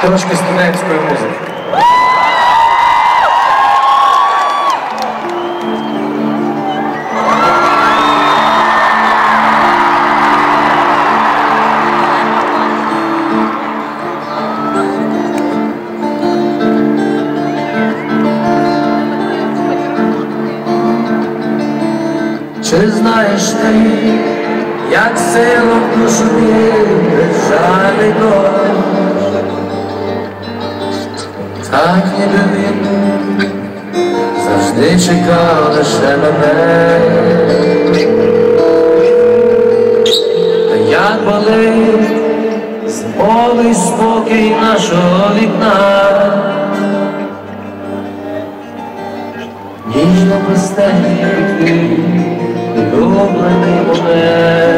Трошки студентської музики. Чи знаєш ти, як силу в душу державний Так ніби він завжди чекав лише мене. Та як болить зимовий спокій нашого вікна. Ніжно пустелі твій улюблений момент.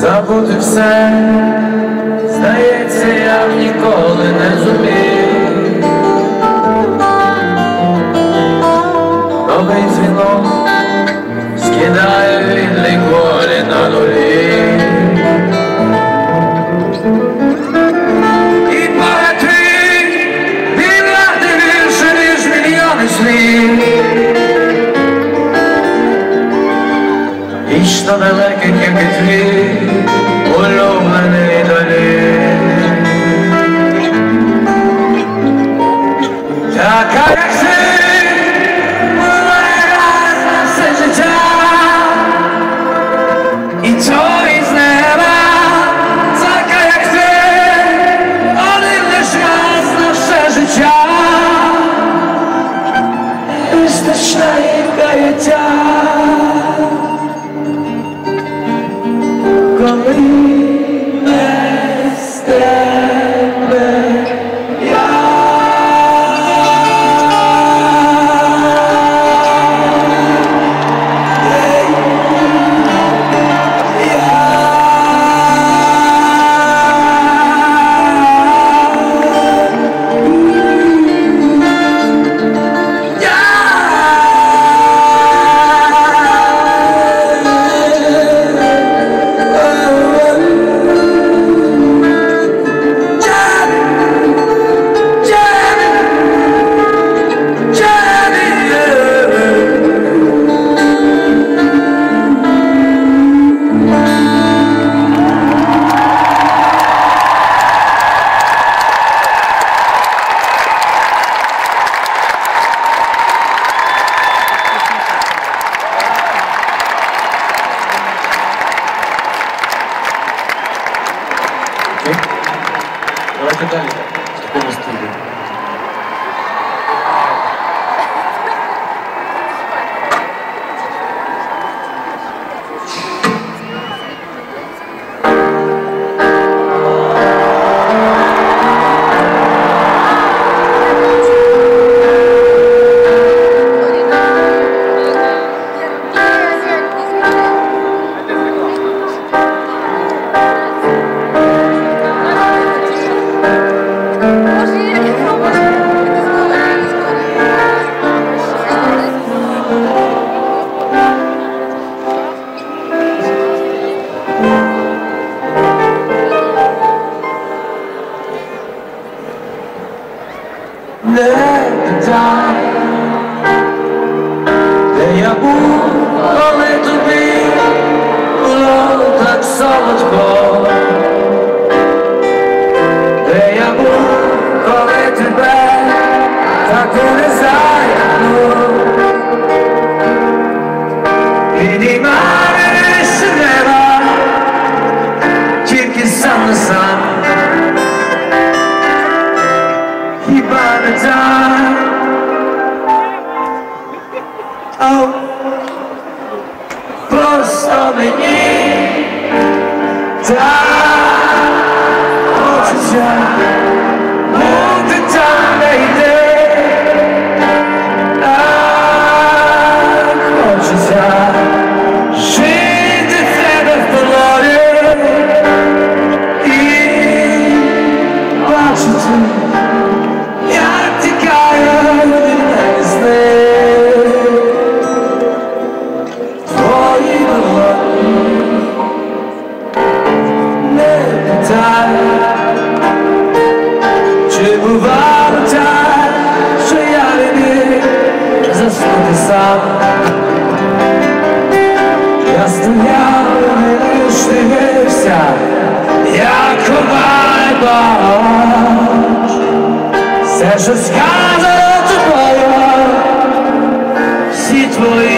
Забути все, здається, я б ніколи не зумів. Давайте далі. В такому стилі. let die. They are born only to be blood that solid ball. Я стояв не дивився, як ховай бач, все, що сказано тобою, всі твої.